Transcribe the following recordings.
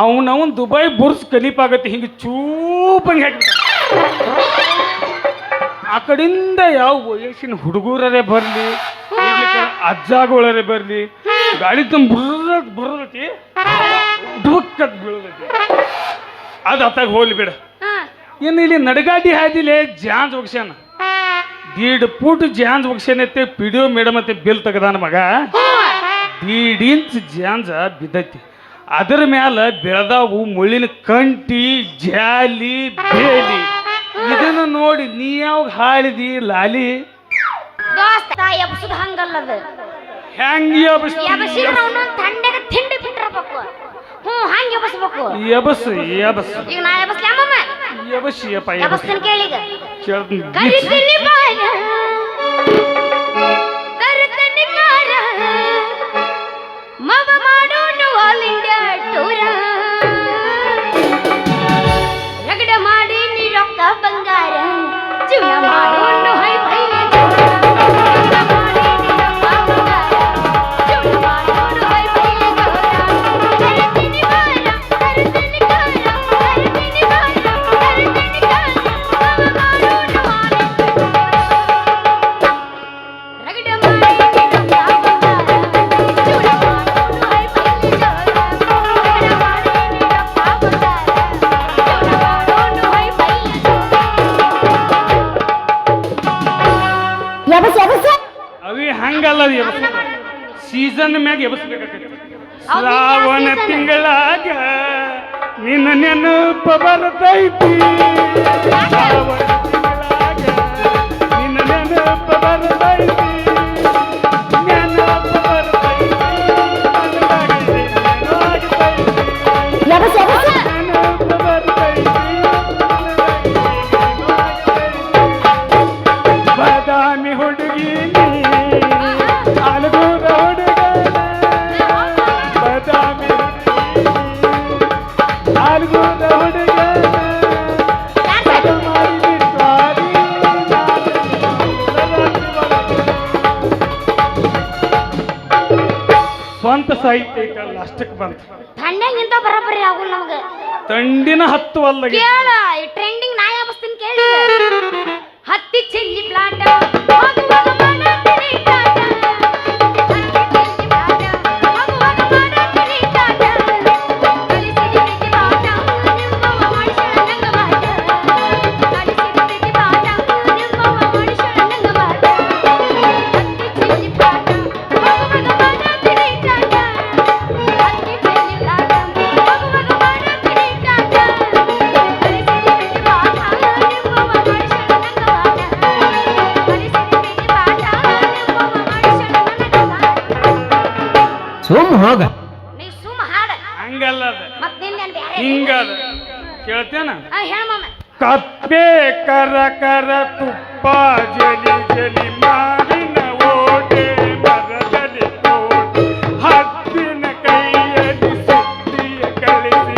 ಅವನವನ್ Dubai ಬುರ್ಸ್ ಕಲೀಪಾಗತ್ತೆ ಹಿಂಗೆ ಚೂಪಂಗೆ ಆ ಕಡೆಯಿಂದ ಯಾವ ವಯಸ್ಸಿನ ಹುಡುಗರೇ ಬರಲಿ ಅಜ್ಜಾಗಳರೇ ಬರಲಿ ಗಾಡಿ ತುಂಬ ಬುರ್ರ ಬುರ್ರತಿ ಡುಕ್ಕದ್ ಬೀಳದತಿ ಅದು ಅತ್ತಾಗ ಹೋಗ್ಲಿ ಬಿಡ. ಏನು ಇನ್ನು ಇಲ್ಲಿ ನಡಗಾಡಿ ಹಾದಿಲೆ ಜಾಂಜ್ ಒಗ್ಸ್ಯಾನ ದೀಡ್ ಪುಟ್ ಜಾಂಜ್ ಒಗ್ಸ್ಯಾನೈತೆ ಪಿ ಡಿ ಒ ಮೇಡಮ್ ಅಂತ ಬಿಲ್ ತೆಗದಾನ ಮಗ. ದೀಡ್ ಇಂಚ್ ಜಾಂಜ ಬಿದ್ದೈತಿ. ಅದರ ಮ್ಯಾಲ ಬೆಳೆದಾವು ಮುಳ್ಳಿನ ಕಂಟಿ ಜಾಲಿ ಬೇಲಿ. ಇದನ್ನು ನೋಡಿ ನೀ ಯಾವಾಗ ಹಾಳಿದಿ ಲಾಲಿ? ದೋಸ್ತ ಎಬ್ಸುದ್ ಹಂಗಲ್ಲದ ಹೆಂಗ್ ಎಬಸ್ ಎಬಸಿದ್ರ ಅವನೊಂದ್ ತಂಡಗ ತಿಂಡಿ ಬಿಟ್ಟಿರ್ಬೇಕು ಹ್ಞೂ ಹಂಗ ಎಬಸ್ಬೇಕು. ಎಬಸ್ ಎಬಸ್. ಈಗ ನಾ ಎಬಸ್ಲಿ ಅಮ್ಮಮ್ಮ. ಎಬಸ್ ಯಪ್ಪ ಎಬಸ್. ಎಬಸ್ತೀನಿ ಕೇಳೀಗ. ಕೇಳ್ತೀನಿ. ಕರಿತೀನಿ ಎಬಸ್ ಸೀಸನ್ ಮ್ಯಾಗ ಎಬ್ಸ್ಬೇಕಾಗತ್ತೆ ಶ್ರಾವಣ ತಿಂಗಳಾಗ ನಿನ್ನ ನೆನಪ ಬರ್ತೈತಿ. ಶ್ರಾವಣ ತಿಂಗಳಾಗ ನಿನ್ನ ನೆನಪ ಬರ್ತೈತಿ. ಸಾಹಿತ್ಯ ಐತಲ್ಲ ಅಷ್ಟಕ್ಕೆ ಬಂತು. ಬರಬರಿ ಆಗುಲ್ಲ ನಮ್ಗೆ. ತಂಡಿನ ಹತ್ತು ಅಲ್ಲ ಕೇಳ ಹೋಗ. ನೀ ಸುಮ್ಮ ಹಾಡ. ಹಂಗಲ್ಲ ಅದ ಮತ್ ನಿನ್ನ ಹಿಂಗದ. ಕೇಳ್ತೇನ? ಹೇಳ ಮಾಮ. ಕಪ್ಪೆ ಕರ ಕರ ತುಪ್ಪ ಜಲಿ ಜಲಿ ಮಾರಿನ ಓಟೆ ಮರದಲ್ಲಿ ಕೋಟೆ ಹತ್ತಿನ ಕೈಯಲ್ಲಿ ಸುತ್ತಿಯ ಕಳಿಸಿ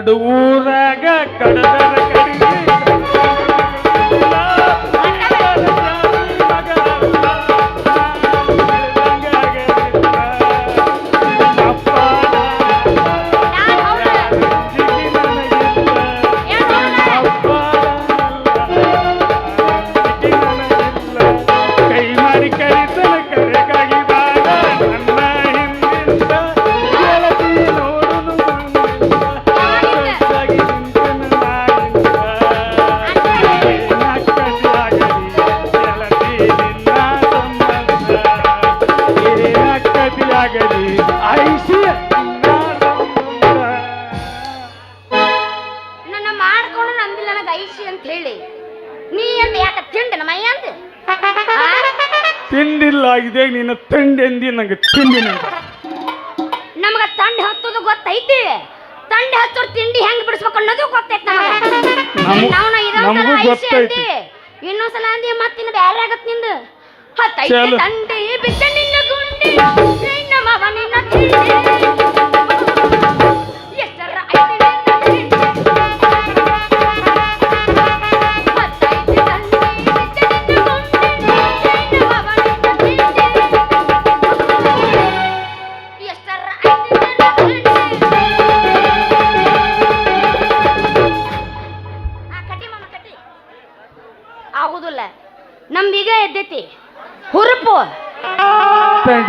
ನಡುವೂರಾಗ ಕಡದರ ಏನಾಕ್ಕದಿಯಾಗಲಿ ಐಸಿ ನಿನ್ನ. ನನ್ನ ಮಾಡ್ಕೊಂಡು ನನಗೆ ಐಸಿ ಅಂತ ಹೇಳಿ ನೀ ಅಂತ ಯಾಕೆ ತಿಂಡ ನಮ್ಮ ಅಯ್ಯ ಅಂತ? ತಿಂಡಿಲ್ಲ ಇದೆ ನೀನು ತಿಂಡೆಂದಿ ನಂಗೆ ತಿಂಡಿ ನಂಗೆ ನಮಗ ತಂಡ ಹತ್ತೋದು ಗೊತ್ತೈತಿ ತಂಡ ಹಚ್ಚೋರ್ ತಿಂಡಿ ಹೆಂಗ್ ಬಿಡಿಸ್ಬೇಕು ಅನ್ನೋದು ಗೊತ್ತೈತಿ ನಮಗ್- ನಮಗ ಐಸಿ ಗೊತ್ತೈತಿ. ಅಂದಿ ಇನ್ನೊಂದ್ಸಲ ಅಂದಿ ಮತ್ತಿನ ಬ್ಯಾರೆ ಆಗತ್ ನಿಂದು ಹತ್ತೈತಿ ಚಲೋ. ತಂಡಿ ನಿನ್ನ ಗುಂಡಿ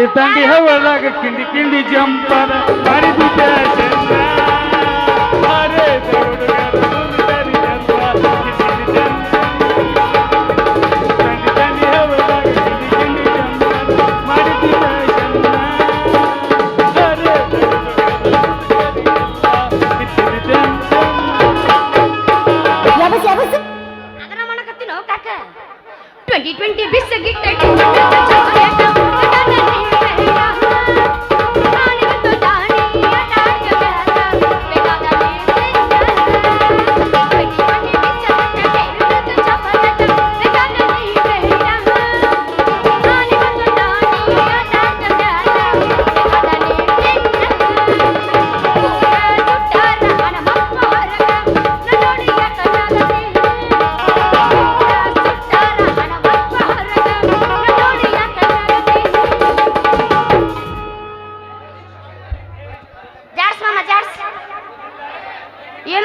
ತಂಡಿ ತಂಡಿ ಹವಳಾಗ ಕಿಂಡಿ ಕಿಂಡಿ ಜಂಪರ ಮಾಡಿಬಿಟ್ಟ ಚಂದ ಅರೆ ಹುಡುಗರ ಸುಂದರಿ ಚಂದ ಕಿಂಡಿ ಚಂದ. ತಂಡಿ ತಂಡಿ ಹವಳಾಗ ಕಿಂಡಿ ಕಿಂಡಿ ಜಂಪರ ಮಾಡಿಬಿಟ್ಟ ಚಂದ ಅರೆ ಹುಡುಗರ ಸುಂದರಿ ಚಂದ ಕಿಂಡಿ ಚಂದ. ಅದನ್ನ ಮಾಡಕತ್ತೀನೋ ಕಾಕ ಟ್ವೆಂಟಿ ಟ್ವೆಂಟಿ ಬಿಸ್ ಗಿಟ್ಟ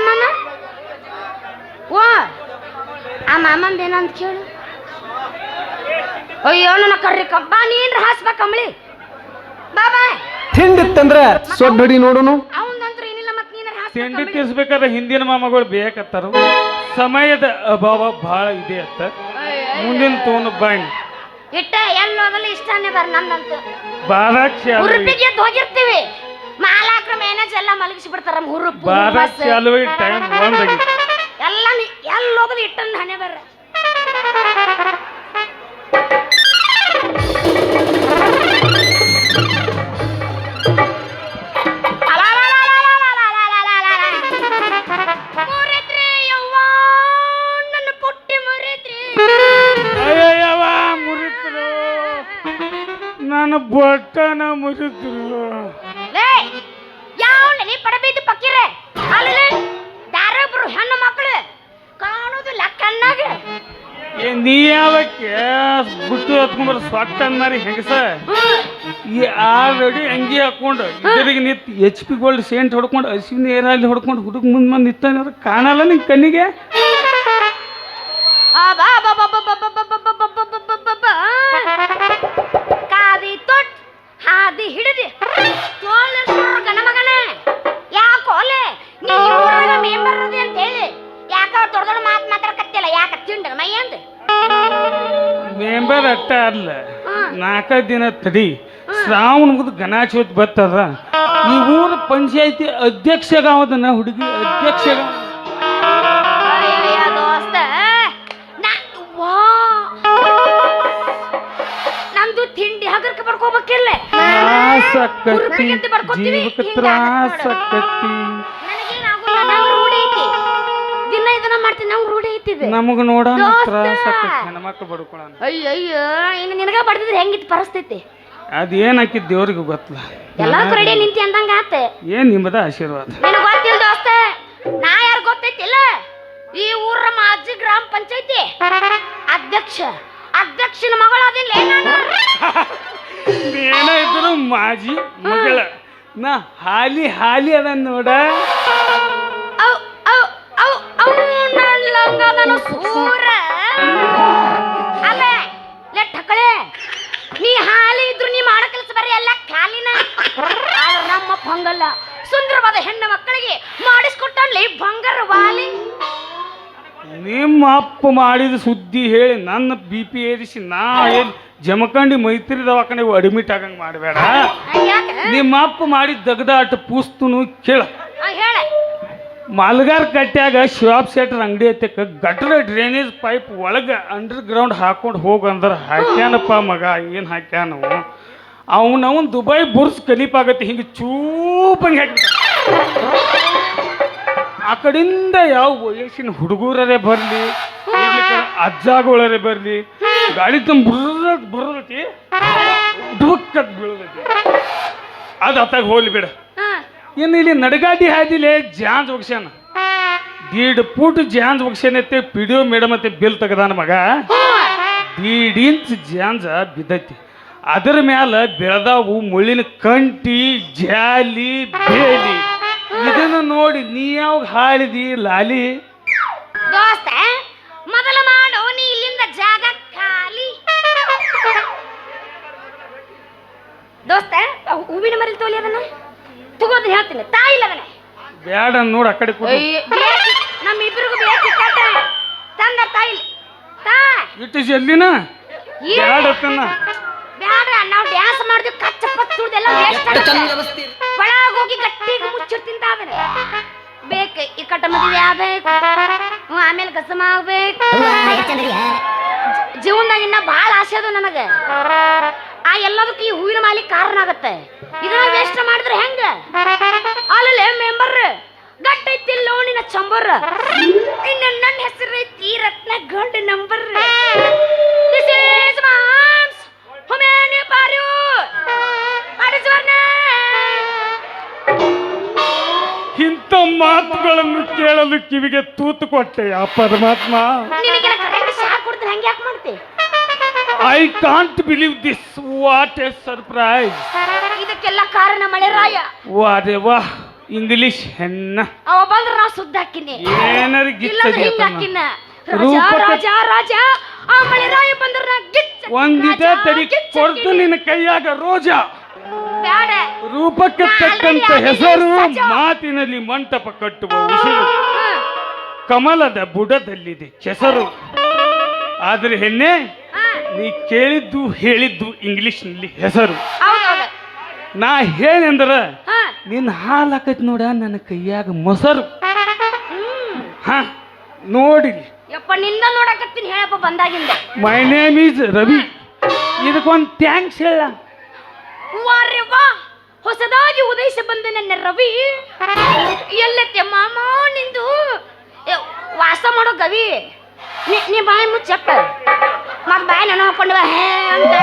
ಏನ್ ಮಾಮ ಓ ಆ ಮಾಮಂದ ಏನಂತ ಕೇಳು. ಅಯ್ಯೋ ನನ್ನ ಕರ್ರಿ ಕಬ್ಬ ನೀನ್ರ ಹಾಸ್ಬ ಕಂಬಳಿ ಬಾಬಾ ತಿಂಡಿತ್ತಂದ್ರ ಸೊಡ್ಡಡಿ ನೋಡುನು? ಅವಂದಂತ್ರ ಏನಿಲ್ಲ ಮತ್ ನೀನ್ರ ತಿಂಡಿ ಹಾಸ್ಬೇಕ ತಿನ್ಸ್ಬೇಕಾದ್ರೆ ಹಿಂದಿನ ಮಾಮಗಳು ಬೇಕತ್ತಾರ. ಸಮಯದ ಅಭಾವ ಬಹಳ ಇದೆ ಅತ್ತ. ಮುಂದಿನ ತೋನು ಬಾಣಿ ಇಟ್ಟ ಎಲ್ಲೋದಲ್ಲಿ ಇಷ್ಟನೇ ಬರ್ ನನ್ನಂತ ಬಾರಾಕ್ಷಿ ಚಾಲು ಹುರುಪಿಗೆ ಹೋಗಿರ್ತೀವಿ. ಮಾಲಾಕ್ರ ಮ್ಯಾನೇಜ್ ಎಲ್ಲ ಮಲಗಿಸಿ ಬಿಡ್ತಾರ ಹುರುಪು ಬಾರಕ್ ಬಸ್ ಚಾಲು ಟೈಮ್ ಎಲ್ಲ ನಿ- ಇಟ್ಟನ್ ಹಣೆ ಬರ್ರ. ಮುರಿದ್ರಿ ಯವ್ವಾ ನನ್ನ ಪುಟ್ಟಿ ಮುರಿದ್ರಿ ಅಯ್ಯಯ್ಯವ ಮುರಿದ್ರು ನನ್ನ ಬೊಟ್ಟನ ಮುರಿದ್ರು ಲೇ ಪಕ್ಕಿರೆ. ಅಲ್ಲಿ ದಾರೊಬ್ರು ಹೆಣ್ಣು ಮಕ್ಕಳು ಕಾಣುದಿಲ್ಲ ಕಣ್ಣಾಗ ಏ ನೀ ಯಾವಕ್ಕೆ ಬುಟ್ಟು ಹತ್ಕೊಂಡ್ಬರ ಸೊಟ್ಟ ಅನ್ನರಿ ಹೆಂಗಸ? ಈ ಆಲ್ರೆಡಿ ಅಂಗಿ ಹಾಕೊಂಡು ಇದರಿಗೆ ನಿತ್ ಎಚ್ ಪಿ ಗೋಲ್ಡ್ ಸೇಂಟ್ ಹೊಡ್ಕೊಂಡು ಹಸಿವಿನ ಏರಲ್ಲಿ ಹೊಡ್ಕೊಂಡು ಹುಡುಗ ಮುಂದೆ ಮುಂದೆ ನಿಂತಾನೆ ಕಾಣಲ್ಲ ನಿನ್ ಕಣ್ಣಿಗೆ? ಆ ಬಾ ಬಾ ಒಟ್ಟ ಅಲ್ಲ. ನಾಲ್ಕೈದು ದಿನ ತಡಿ. ಶ್ರಾವಣ ಮುಗಿದು ಗಣಾಚೋತ್ ಬರ್ತದ ಈ ಊರ ಪಂಚಾಯತಿ ಅಧ್ಯಕ್ಷಗಾವದನ್ನ ಹುಡುಗಿ ಅಧ್ಯಕ್ಷಗ ನಂದು ತಿಂಡಿ ಹಗರ್ಕ ಪಡ್ಕೋಬೇಕಿಲ್ಲ. ತ್ರಾಸಕ್ಕತ್ತಿ ಜೀವಕ್ಕೆ ಇದು. ನಮಗ ನೋಡ ದೋಸ್ತ. ತ್ರಾಸಕ್ಕತ್ತಿ ಹೆಣ್ಮಕ್ಳು ಬಡ್ಕೊಳಣ ಅಯ್ಯಯ್ಯೋ ಇನ್ನು ನಿನಗ ಬಡ್ದಿದ್ರೆ ಹೆಂಗಿತ್ತು ಪರಿಸ್ಥಿತಿ? ಅದೇನ್ ಹಾಕಿದ್ ದೇವ್ರಿಗೆ ಗೊತ್ತಲ್ಲ. ಎಲ್ಲದಕ್ಕೂ ರೆಡಿ ನಿಂತಿ ಅಂದಂಗ ಆತೆ. ಏನ್ ನಿಮ್ಮದ ಆಶೀರ್ವಾದ? ನಿನಗೆ ಗೊತ್ತಿಲ್ಲ ದೋಸ್ತ ನಾ ಯಾರು ಗೊತ್ತೈತಿಲ್ಲ? ಈ ಊರ ಮಾಜಿ ಗ್ರಾಮ ಪಂಚಾಯತಿ ಅಧ್ಯಕ್ಷ ಅಧ್ಯಕ್ಷನ ಮಗಳ ಅದಿಲ್ಲ ಏನ ಇದ್ರು ಮಾಜಿ ಮಗಳ. ನಾ ಹಾಲಿ ಹಾಲಿ ಅದ ನೋಡ. ನನ್ ಲಂಗದನ ಸೂರ. ಅಲ್ಲ ಲೇ ಠಕಳೆ ನೀ ಹಾಲಿ ಇದ್ರು ನೀ ಮಾಡೋ ಕೆಲಸ ಬರೀ ಎಲ್ಲ ಖಾಲಿನ. ಆದ್ರೆ ನಮ್ಮ ಹಂಗಲ್ಲ. ಸುಂದರವಾದ ಹೆಣ್ಣು ಮಕ್ಕಳಿಗೆ ಮಾಡಿಸ್ಕೊಟ್ಟಲ್ಲಿ ಬಂಗಾರ ವಾಲಿ. ನಿಮ್ಮ ಅಪ್ಪ ಮಾಡಿದ ಸುದ್ದಿ ಹೇಳಿ ನನ್ನ ಬಿ ಪಿ ಏರಿಸಿ ನಾ ಏನ್ ಜಮಖಂಡಿ ಮೈತ್ರಿ ದವಾಖಾನೆ ಅಡ್ಮಿಟ್ ಆಗಂಗ್ ಮಾಡಬೇಡ. ನಿಮ್ಮ ಅಪ್ಪ ಮಾಡಿದ ದಗದಾಟ ಪೂಸ್ತುನು ಕೇಳ. ಹೇಳ. ಮಾಲ್ಗಾರ್ ಕಟ್ಟ್ಯಾಗ ಶಿವಾಬ್ ಸೆಟ್ರ್ ಅಂಗಡಿ ಐತೆ ಗಟ್ರ ಡ್ರೈನೇಜ್ ಪೈಪ್ ಒಳಗೆ ಅಂಡರ್ ಗ್ರೌಂಡ್ ಹಾಕೊಂಡು ಹೋಗಂದ್ರೆ ಹಾಕ್ಯಾನಪ್ಪ ಮಗ, ಏನು ಹಾಕ್ಯಾನು ಅವನವನ್ ದುಬೈ ಬುರ್ಸ್ ಕಲೀಪಾಗತ್ತೆ ಹಿಂಗೆ ಚೂಪಂಗೆ ಹಾಕಿ ಆ ಕಡೆಯಿಂದ ಯಾವ ವಯಸ್ಸಿನ ಹುಡುಗರೇ ಬರಲಿ ಅಜ್ಜಾಗಳರೇ ಬರಲಿ ಗಾಡಿ ತುಂಬ ಬುರ್ರ ಬುರ್ರತಿ ಡುಕ್ಕತ್ ಬೀಳೋದೈತಿ ಅದು ಅತ್ತಾಗ ಹೋಗ್ಲಿ ಬಿಡ. ಇನ್ನು ಇಲ್ಲಿ ನಡಗಾಡಿ ಹಾದಿಲೆ ಜಾಂಜ್ ಒಗ್ಸ್ಯಾನ ದೀಡ್ ಫೂಟ್ ಜಾಂಜ್ ಒಗ್ಸ್ಯಾನೈತೆ ಪಿ ಡಿ ಒ ಮೇಡಮ್ ಅಂತ ಬಿಲ್ ತೆಗದಾನ ಮಗ. ದೀಡ್ ಜಾಂಜ ಬಿದ್ದೈತಿ. ಅದರ ಮ್ಯಾಲ ಬೆಳೆದಾವು ಮುಳ್ಳಿನ ಕಂಟಿ, ಜಾಲಿ, ಬೇಲಿ. ಇದನ್ನು ನೋಡಿ ನೀ ಯಾವಾಗ ಹಾಳಿದಿ ಲಾಲಿ? ದೋಸ್ತ ನೀ ಇಲ್ಲಿಂದ ಜಾಗ ಖಾಲಿ. ಹೂವಿನ ಮರಲ್ ತೋಲಿ ಅದನ್ನ. ತಗೋದು ಹೇಳ್ತೀನಿ. ತಾಯಿ ಇಲ್ಲ ಅದನ್ನ ಬ್ಯಾಡ ನೋಡು ಆ ಕಡೆ ನಮ್ಮ ಇಬ್ಬರಿಗೂ ಬೇಕು ತಂದ ತಾಯಿ. ತಾ. ಇಟ್ಟು ಜಲ್ದಿನ ಏ- ಬ್ಯಾಡ ಅತ್ತನ್ನ. ಬ್ಯಾಡ ನಾವು ಡ್ಯಾನ್ಸ್ ಮಾಡಿದ್ವಿ ಕಚ್ಚ ಪತ್ತುಡ್ದೆಲ್ಲ ವೇಸ್ಟ್ ಒಳಗೆ ಹೋಗಿ ಗಟ್ಟಿಗೆ ಮುಚ್ಚಿಡ್ತೀನಿ ತಾವೇ ಬೇಕು ಈ ಕಟ್ಟ ಮದುವೆ ಆಗ್ಬೇಕು. ಹ್ಞೂ ಆಮೇಲೆ ಕಸಮ ಆಗ್ಬೇಕು. ಜೀವನದಾಗ ಇನ್ನ ಭಾಳ ಆಸೆ ಅದು ನನಗೆ. ಆ ಎಲ್ಲದಕ್ಕೂ ಈ ಹೂವಿನ ಮಾಲಿ ಕಾರಣ ಆಗತ್ತೆ ಇದನ್ನ ವೇಸ್ಟ್ ಮಾಡಿದ್ರೆ ಹೆಂಗ? ಅಲ್ಲಲ್ಲೇ ಮೆಂಬರ್ ಗಟ್ಟೈತಿ ನಿನ್ನ ಚಂಬರ್. ಇನ್ನು ನನ್ನ ಹೆಸರು ಐತಿ Ratna gold number this is moms ಹುಮ್ಯಾನಿ ಪಾರು ಪಾಡಿಸುವರ್ಣ ಇಂಥ ಮಾತುಗಳನ್ನು ಕೇಳಲು ಕಿವಿಗೆ ತೂತು ಕೊಟ್ಟೆ ಆ ಪರಮಾತ್ಮ? ನಿನಗೆ ಕರೆಂಟ್ ಶಾಕ್ ಕೊಡ್ತೀನಿ ಹಂಗೆ ಯಾಕೆ ಮಾಡ್ತಿ? I can't believe this what a surprise ಇದಕ್ಕೆಲ್ಲ ಕಾರಣ ಮಳೆರಾಯ ವಾರೆ ವಾ ಇಂಗ್ಲಿಷ್ ಹೆಣ್ಣ ಅವ ಬಂದ್ರ ನಾ ಸುದ್ದಾಕಿನಿ. ಏನಾರ ಇಲ್ಲಾಂದ್ರೆ ಹಿಂಗ ಹಾಕಿನ ರಾಜ ರೂಪಕ್ಕೆ- ರಾಜ ರಾಜ. ಆ ಮಳೆರಾಯ ಬಂದ್ರ ನಾ ಗಿಚ್ಚ ಒಂದಿಟ ರಾಜ, ತಡಿ ಗಿಚ್ಚ ಕೊಡ್ತು ಕಿಡಿ. ನಿನ್ನ ಕೈಯಾಗ ರೋಜಾ. ಬ್ಯಾಡ. ರೂಪಕ್ಕೆ ತಕ್ಕಂತ ಹೆಸರು ಮಾತಿನಲ್ಲಿ ಮಂಟಪ ಕಟ್ಟುವ ಉಸಿರು. ಕಮಲದ ಬುಡದಲ್ಲಿದೆ ಕೆಸರು. ಆದ್ರೆ ಹೆಣ್ಣೆ ಹಾ. ನೀ ಕೇಳಿದ್ದು ಹೇಳಿದ್ದು ಇಂಗ್ಲಿಷ್ನಲ್ಲಿ ಹೆಸರು. ಹೌದೌದು. ನಾ ಹೇಳ ಹಾ. ನಿನ್ನ ಹಾಲು ಹಾಕೈತಿ ನೋಡ ನನ್ನ ಕೈಯಾಗ ಮೊಸರು. ಹಾ ನೋಡಿ. ಯಪ್ಪ ನಿನ್ನ ನೋಡಕತ್ತೀನಿ ಹೇಳಪ್ಪ ಬಂದಾಗಿಂದ. ಮೈ ನೇಮ್ ಈಸ್ ರವಿ ಇದಕ್ಕೊಂದು ಥ್ಯಾಂಕ್ಸ್ ಹೇಳ. ವಾ ಹೊಸದಾಗಿ ಉದಯಿಸಿ ಬಂದ ನನ್ನ ರವಿ. ಎಲ್ಲತ್ತೆ ಮಾಮ ನಿಂದು. ಏ, ವಾಸ ಮಾಡೋ ಗವಿ. ನೀ ನೀ ಬಾಯಿ ಮುಚ್ಚಪ್ಪ. ಮತ್ ಬಾಯಿ ನಾನು ಹಾಕೊಂಡು ಬಾ, ಹೇ ಅಂತ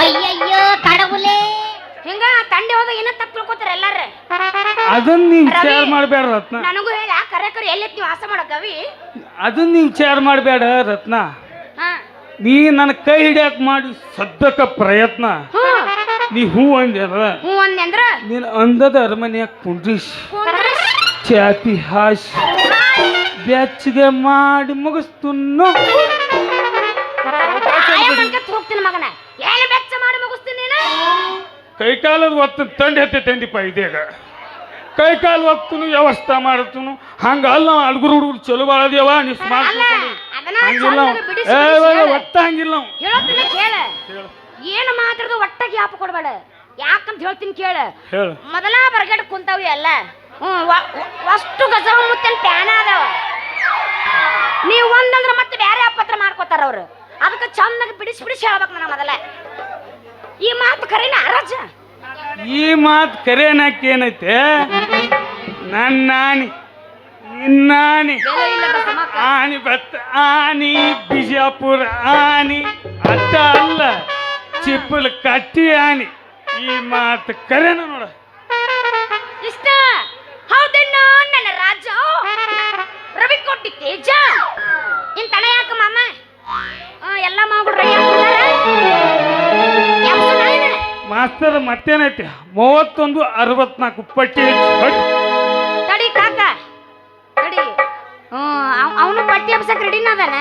ಅಯ್ಯಯ್ಯೋ ತಡಗುಲೇ ಹಿಂಗ ತಂಡೆ ಹೋದಾಗ ಏನ ತಪ್ಪು ತಿಳ್ಕೊತಾರ ಎಲ್ಲಾರ. ಅದನ್ನ ನೀನ್ ವಿಚಾರ ರವಿ. ಮಾಡಬೇಡ ರತ್ನ. ನನಗೂ ಹೇಳ ಕರೆ ಕರೆ ಎಲ್ಲೆತ್ತಿ ವಾಸ ಮಾಡೋ ಗವಿ ಅದನ್ನ ನೀನ್ ವಿಚಾರ ಮಾಡಬೇಡ ರತ್ನ. ಹಾ. ನೀ ನನ್ನ ಕೈ ಹಿಡಿಯಕ್ ಮಾಡಿ ಸದ್ದಕ್ಕ ಪ್ರಯತ್ನ. ಹ್ಞೂ. ನೀ ಹೂ ಅಂದ್ಯಾರ ಹ್ಞೂ ಅಂದೆ ಅಂದ್ರ ನೀನು ಅಂದದ ಅರಮನೆಯಾಗ ಕುಂಡ್ರಿಸಿ ಚಾಪಿ ಹಾಸಿ ಬೆಚ್ಚಗೆ ಮಾಡಿ ಮನ್ಕತ್ ಹೋಗ್ತೀನಿ ಮಗನ. ಏನು ಬೆಚ್ಚ ಮಾಡಿ ಮುಗಿಸ್ತೀನಿ ನೀನು? ಕೈಕಾಲದ ಒತ್ತು ತಂಡ ಎತ್ತೆ ತಂದಿಪ್ಪ ಇದೀಗ. ಕೈ ಕಾಲು ಒತ್ತುನು ವ್ಯವಸ್ಥೆ ಮಾಡ್ತನು. ಹಂಗ ಅಲ್ಲ ಹುಡುಗರು ಹುಡುಗರು ಚಲೋ ಬಾಳದೇವ ನೀ ಸ್ಮಾರ್ಟ್ ಹಂಗಿಲ್ಲ. ಒತ್ತ ಹಂಗಿಲ್ಲ. ಕೇಳ. ಏನು ಮಾತಾಡ್ದು ಒಟ್ಟಾಗಿ ಯಾಪ ಕೊಡ್ಬೇಡ. ಯಾಕಂತ ಹೇಳ್ತೀನಿ ಕೇಳ. ಹೇಳು. ಮೊದಲ ಬರಗಡೆ ಕುಂತಾವ ಎಲ್ಲ. ಹ್ಞೂ ಅಷ್ಟು ಗಜವ ಮುತ್ತಲ್ ಪ್ಯಾನ ಅದಾವ. ನೀವು ಒಂದಂದ್ರೆ ಮತ್ತೆ ಬೇರೆ ಅಪತ್ರ ಮಾಡ್ಕೋತಾರ ಅವ್ರು. ಅದಕ್ಕೆ ಚಂದಾಗಿ ಬಿಡಿಸಿ ಬಿಡಿಸಿ ಹೇಳ್ಬೇಕು ನನಗೆ ಮೊದಲ. ಈ ಮಾತು ಖರೀನ ಅರಾಜ? ಈ ಮಾತು ಕರೆಯನಾಕ ಏನೈತೆ? ನನ್ನಾನಿ ನಿನ್ನಾನಿ ನಿನ್ನ ಆಣಿ ಆಣಿ ಆನಿ ಬತ್ತ ಆನಿ ಬಿಜಾಪುರ ಆನಿ ಅಟ್ಟ ಅಲ್ಲ ಚಿಪ್ಪಲ್ ಕಟ್ಟಿ ಆನಿ. ಈ ಮಾತು ಕರೆನ ನೋಡ. ರವಿ ಜಾ. ನಿನ್ ತಡ ಯಾಕ ಮಾಮ. ಎಲ್ಲ ರೆಡಿ ಮಾಸ್ತರ್ ಮತ್ತೇನೈತಿ? ಮೂವತ್ತೊಂದು ಅರವತ್ನಾಲ್ಕು ಪಟ್ಟಿ ತಡಿ ಕಾಕ. ತಡಿ. ಅವನು ಪಟ್ಟಿ ಹಬ್ಸಕ್ ರೆಡಿನ ಅದಾನ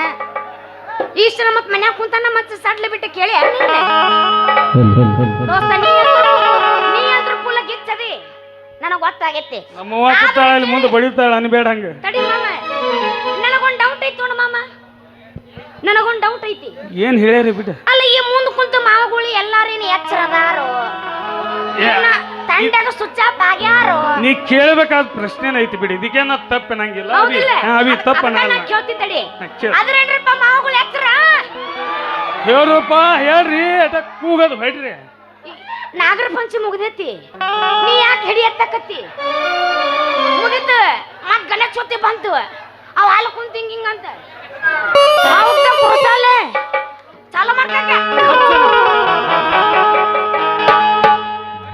ಈಶ್ವರ ಮತ್ ಮನ್ಯಾಗ ಕುಂತಾನ ಮತ್ ಸಡ್ಲಿ ಬಿಟ್ಟು ಕೇಳಿ ದೋಸ್ತ ನೀ ನೀ ಅಂದ್ರ ಪುಲ್ಲ ಗಿಚ್ಚದಿ ನನಗೆ ಗೊತ್ತಾಗೈತಿ. ಮುಂದೆ ಬಡಿತಾಳ ಅನ್ಬೇಡ ಹಂಗೆ. ತಡಿ ಮಾಮ. ನನಗೊಂದ್ ಡೌಟ್ ಐತಿ. ಏನ್ ಹೇಳ್ಯಾರಿ ಬಿಟ್ಟು? ಅಲ್ಲ ಈ ಮುಂದ್ ಕುಂತ ಮಾವಗಳು ಎಲ್ಲಾರೇನು ಎಚ್ಚರ ಅದಾರು ತಂಡಾಗ ಸ್ವಿಚ್ ಆಫ್ ಆಗ್ಯಾರು ನೀ ಕೇಳಬೇಕಾದ ಪ್ರಶ್ನೆ ಐತಿ ಬಿಡಿ. ಇದಕ್ಕೇನ ತಪ್ಪನಂಗಿಲ್ಲ. ಅವಿ ಅವಿ ಅದ್- ತಪ್ಪನ ಅದನ್ನ ನಾ ಕೇಳ್ತೀನಿ ತಡಿ. ಹಾ, ಕೇಳು. ಅದ್ರೇನ್ರಿಪ್ಪ ಮಾವುಗಳು ಎಚ್ಚರ? ಹೇಳ್ರಪ್ಪ ಹೇಳ್ರಿ. ಅದ ಕೂಗದು ಬೇಡ್ರಿ ನಾಗರ ಪಂಚಿ ಮುಗ್ದೈತಿ. ನೀ ಯಾಕೆ ಹಿಡಿಯತ್ತಕತ್ತಿ ಮುಗಿತು. ಮತ್ ಗಣೇಶ ಚೌತಿ ಬಂತು. ಅವ್ ಹಾಲು ಕುಂತಿಂಗ್ ಹಿಂಗ್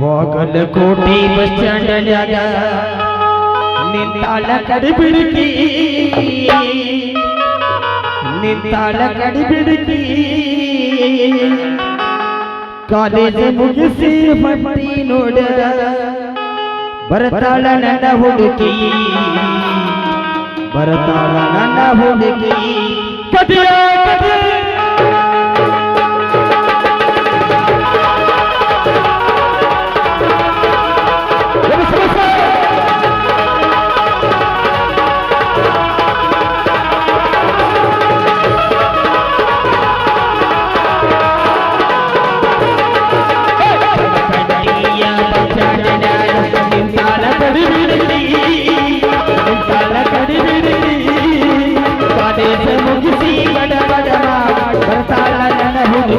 ಬಾಗಲಕೋಟೆ ಬಸ್ ಸ್ಟ್ಯಾಂಡ್ನ್ಯಾಗ ನಿಂತಾಳ ಕಡಿಬಿಡುಕಿ. ನಿಂತಾಳ ಕಡಿಬಿಡುಕಿ. ಕಾಲೇಜ್ ಮುಗಿಸಿ ಬಟ್ಟಿ ನೋಡ ಬರತಾಳ ನನ್ನ ಹುಡುಕಿ. ಬರ್ತಾಳ ನನ್ನ ಹುಡುಕಿ ಕದಿಯ ಕದಿಯ ಮುಗಿಸಿ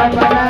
Bye.